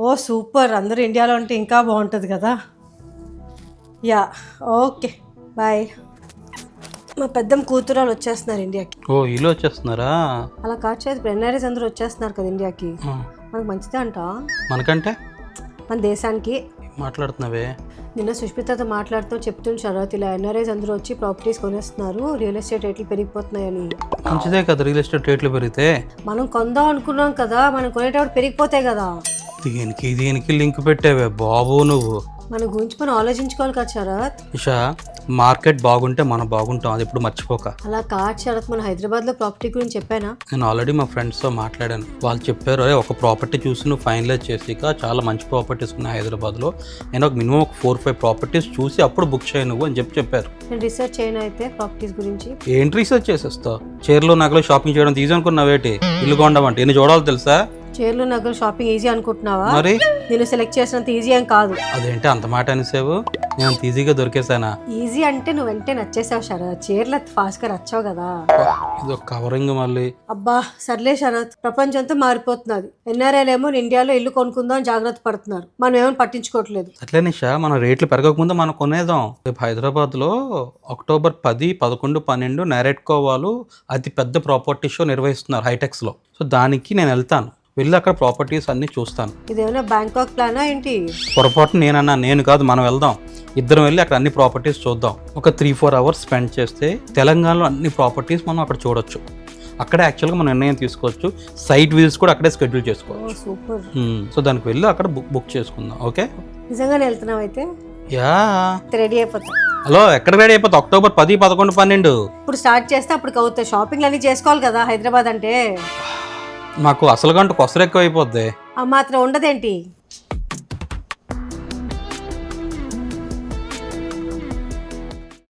ఓ super. అందరూ ఇండియాలో ఉంటే ఇంకా బాగుంటుంది కదా? Yeah okay. బాయ్. మా పెద్దమ్మ కూతురు వాళ్ళు వచ్చేస్తున్నారు ఇండియాకి. ఓ ఇల్లు వచ్చేస్తున్నారా? అలా కాదు ఇప్పుడు ఎన్ఆర్ఎస్ అందరూ వచ్చేస్తున్నారు కదా ఇండియాకి. మనకు మంచిదే అంట. మనకంటే? మన దేశానికి. మాట్లాడుతున్నావే? నిన్న సుష్మితతో మాట్లాడుతూ చెప్తుంది శరత్ ఇలా ఎన్ఆర్ఐస్ అందరూ వచ్చి ప్రాపర్టీస్ కొనేస్తున్నారు రియల్ ఎస్టేట్ రేట్లు పెరిగిపోతున్నాయని. మంచిదే కదా రియల్ ఎస్టేట్ రేట్లు పెరిగితే. మనం కొందాం అనుకున్నాం కదా మనం కొనేటప్పుడు పెరిగిపోతాయి కదా. దీనికి దీనికి లింక్ పెట్టావే? బాబు నువ్వు. మన గురించి మనం ఆలోచించుకోవాలి కదా శరత్. ఇషా మార్కెట్ బాగుంటే మనం బాగుంటాం అది ఎప్పుడు మర్చిపోక. అలా కాదు శరత్ మన హైదరాబాద్లో ప్రాపర్టీ గురించి చెప్పానా? నేను ఆల్రెడీ మా ఫ్రెండ్స్తో మాట్లాడాను. వాళ్ళు చెప్పారు అరే ఒక ప్రాపర్టీ చూసి నువ్వు ఫైనలైజ్ చేసాక చాలా మంచి ప్రాపర్టీస్ ఉన్నాయి హైదరాబాద్లో. నేను ఒక మినిమం ఒక ఫోర్ ఫైవ్ ప్రాపర్టీస్ చూసి అప్పుడు బుక్ చేయ నువ్వు అని చెప్పి చెప్పారు. నేను రీసెర్చ్ చేయను అయితే ప్రాపర్టీస్ గురించి. ఏంటి రీసెర్చ్ చేసేస్తావు? చీరలు నగలు షాపింగ్ చేయడం తీసి అనుకున్నావేటి? ఇల్లు కొండమంటే ఎన్ని చూడాలి తెలుసా? చీరలు నగలు షాపింగ్ ఈజీ అనుకుంటున్నావా? మరి? నేను సెలెక్ట్ చేసినంత ఈజీ ఏం కాదు. అదేంటి అంత మాట అనేసావు? నేను అంత ఈజీగా దొరికేసానా ఈజీ అంటే నువ్వు వెంటనే నచ్చేసావు శరత్ చీరలు ఫాస్ట్గా నచ్చావు కదా. ఇది ఒక కవరింగ్ మళ్ళీ. అబ్బా సర్లే శరత్ ప్రపంచంతో మారిపోతున్నది. ఎన్ఆర్ఐలు ఏమో ఇండియాలో ఇల్లు కొనుక్కుందాం జాగ్రత్త పడుతున్నారు. మనం ఏమో పట్టించుకోవట్లేదు. అట్లే నిషా మన రేట్లు పెరగకముందు మనం కొనేద్దాం రేపు హైదరాబాద్లో అక్టోబర్ పది పదకొండు పన్నెండు నెరెట్కో వాళ్ళు అతి పెద్ద ప్రాపర్టీ షో నిర్వహిస్తున్నారు హైటెక్స్లో. సో దానికి నేను వెళ్తాను. వెళ్ళి అక్కడ ప్రాపర్టీస్ అన్నీ చూస్తాను. ఇదేమైనా బ్యాంకాక్ ప్లానా ఏంటి? పొరపాటు నేనన్నా నేను కాదు మనం వెళ్దాం. ఇద్దరం వెళ్ళి అక్కడ అన్ని ప్రాపర్టీస్ చూద్దాం. ఒక త్రీ ఫోర్ అవర్స్ స్పెండ్ చేస్తే తెలంగాణలో అన్ని ప్రాపర్టీస్ మనం అక్కడ చూడొచ్చు. అక్కడే యాక్చువల్గా మనం నిర్ణయం తీసుకోవచ్చు. సైట్ విజిట్స్ కూడా అక్కడే షెడ్యూల్ చేసుకోవచ్చు. సూపర్. సో దానికి వెళ్ళి అక్కడ బుక్ చేసుకుందాం. ఓకే? నిజంగానే వెళ్తున్నావు అయితే? యా. రెడీ అయిపోతా. హలో ఎక్కడ రెడీ అయిపోతా అక్టోబర్ పది పదకొండు పన్నెండు. ఇప్పుడు స్టార్ట్ చేస్తే అప్పుడు అవుతాయి. షాపింగ్లు అన్నీ చేసుకోవాలి కదా హైదరాబాద్ అంటే. మాకు అసలు గంట కొసరు ఎక్కువ అయిపోద్ది ఆ మాత్రం ఉండదేంటి?